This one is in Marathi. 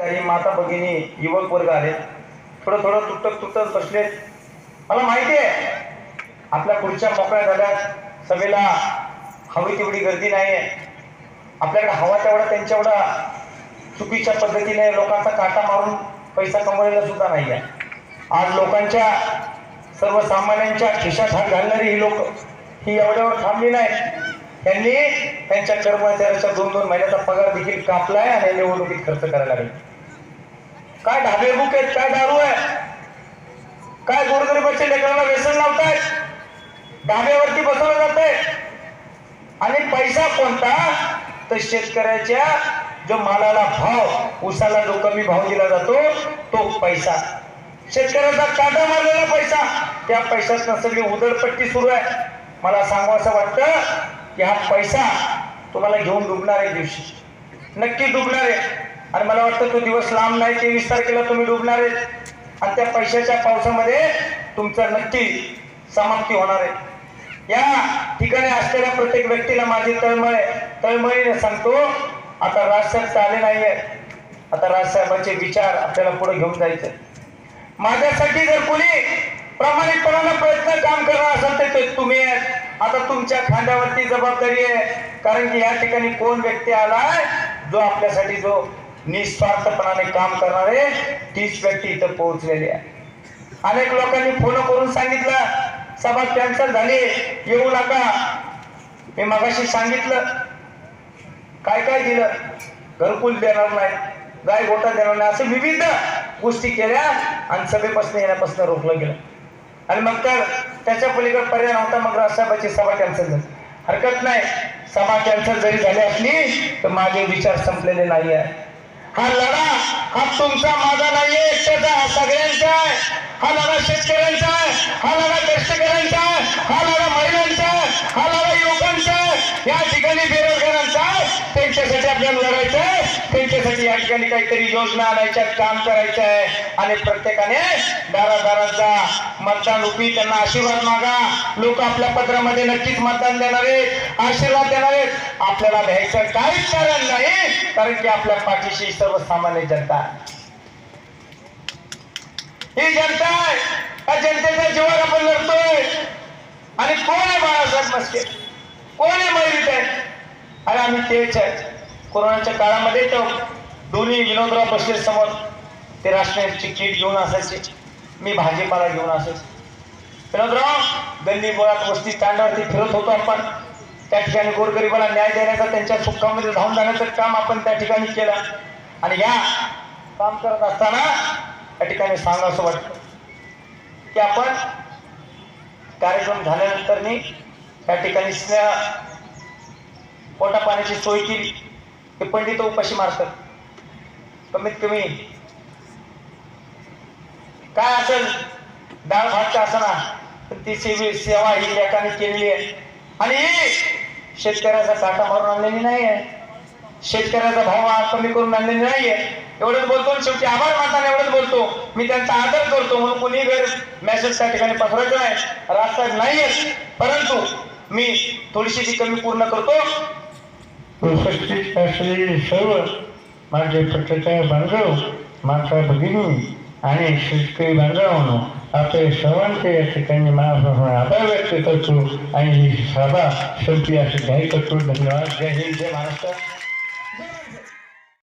काही माता भगिनी युवक वर्ग आले थोडं थोडं तुटक तुटत बसले मला माहिती आहे आपल्या पुढच्या मोकळ्या झाल्यात सभेला हवी तेवढी गर्दी नाही आहे आपल्याकडे हवा तेवढा त्यांच्याएवढा चुकीच्या पद्धतीने लोकांचा काटा मारून पैसा कमवलेला सुद्धा नाही आहे आज लोकांच्या सर्वसामान्यांच्या खिशात हात घालणारी ही लोक ही एवढ्यावर थांबली नाही त्यांनी त्यांच्या कर्मचाऱ्याच्या दोन दोन महिन्याचा पगार देखील कापलाय आणि निवडणुकीत खर्च करायला लागले. काय ढाबे बुक आहेत काय दारू आहे? काय गोरगरीबाच्या लेकरांना व्यसन लावतायत? ढाब्यावरती बसवलं जातंय आणि पैसा कोणता? तर शेतकऱ्याच्या जो मालाला भाव उसाला जो कमी भाव दिला जातो तो पैसा. शेतकऱ्याचा काटा मारलेला पैसा. त्या पैशात सगळी उदळपट्टी सुरू आहे. मला सांगू असं वाटतं की हा पैसा तुम्हाला घेऊन डुबणार आहे दिवशी. नक्की डुबणार आहे. आणि मला वाटतं तो दिवस लांब नाही तेवीस तारखेला तुम्ही डुबणार आहे आणि त्या पैशाच्या पावसामध्ये तुमचं नक्की समाप्ती होणार आहे. या ठिकाणी असलेल्या प्रत्येक व्यक्तीला माझी तळमळ आहे. तळमळीने सांगतो आता राजसाहेब चाले नाहीये. आता राजसाहेबांचे विचार आपल्याला पुढे घेऊन जायचे माझ्यासाठी जर कोणी प्रामाणिकपणाला प्रयत्न काम करणार असेल तर ते तुम्ही आहेत. आता तुमच्या खांद्यावरती जबाबदारी आहे. कारण की या ठिकाणी कोण व्यक्ती आलाय जो आपल्यासाठी जो निस्वार्थपणाने काम करणारे तीच व्यक्ती इथं पोहोचलेली आहे अनेक लोकांनी फोन करून सांगितलं सभा कॅन्सल झाली येऊ नका. मी मगाशी सांगितलं काय काय दिलं? घरकुल देणार नाही गाय गोटा देणार नाही. असं विविध गोष्टी केल्या आणि सभेपासून येण्यापासून रोखलं गेलं. आणि मग तर त्याच्या पलीकडे पर्याय नव्हता मग राजसाहेबाची सभा कॅन्सल झाली. हरकत नाही सभा कॅन्सल जरी झाली असली तर माझे विचार संपलेले नाही आहे हा लढा हा तुमचा माझा नाहीये एकट्याचा हा सगळ्यांचा आहे. हा लढा शेतकऱ्यांचा आहे. हा लढा कष्टकऱ्यांचा आहे. हा लढा महिलांचा आहे. हा लढा युवकांचा आहे. या ठिकाणी बेरोजगारांचा आहे. त्यांच्यासाठी आपल्याला लढायचं आहे. या ठिकाणी काहीतरी योजना आणायच्या काम करायचं आहे आणि प्रत्येकाने दारादारांचा मतदान उभी त्यांना आशीर्वाद मागा. लोक आपल्या पत्रामध्ये नक्कीच मतदान देणार आहेत आशीर्वाद देणार आहेत. आपल्याला द्यायचं काहीच कारण नाही कारण की आपल्या पाठीशी सर्वसामान्य जनता ही जनता आहे. जनतेच्या जीवावर आपण लढतोय. आणि कोण आहे बाळासाहेब मस्के कोण आहे मैरीत आहे अरे आम्ही तेच आहे कोरोनाच्या काळामध्ये तो दोन्ही विनोदराव बसले समोर ते राष्ट्रीयची किट घेऊन असायचे मी भाजीपाला घेऊन असायचे. विनोदराव गल्ली बोळात वस्ती तांडावरती फिरत होतो आपण. त्या ठिकाणी गोरगरिबाला न्याय देण्याचा त्यांच्या सुखामध्ये धावून जाण्याचं काम आपण त्या ठिकाणी केलं. आणि या काम करत असताना त्या ठिकाणी सांगावं वाटतं की आपण कार्यक्रम झाल्यानंतर मी त्या ठिकाणी स्नेह पोटा पाण्याची सोय केली. ते पंडित उपाशी मारतात. कमीत कमी. काय असेल? डाळ भातचा असणार पण ती सेवी सेवा ही लेखाने केलेली आहे. आणि शेतकऱ्याचा साठा मारून आणलेली नाही आहे. शेतकऱ्याचा भाव कमी करून आणलेली नाहीये एवढंच बोलतो आणि शेवटी आभार मानताना एवढंच बोलतो. मी त्यांचा आदर करतो म्हणून कोणी जर मेसेज त्या ठिकाणी पसरायचं नाही. राजसाहेब नाहीये परंतु मी थोडीशी ती कमी पूर्ण करतो. सर्व माझे पत्रकार बांधव माता भगिनी आणि शेतकरी बांधवांनो आपले सर्वांचे या ठिकाणी मनापासून आभार व्यक्त करतो आणि ही सभा शेवटी असे जाहीर करतो धन्यवाद. जय हिंद जय महाराष्ट्र.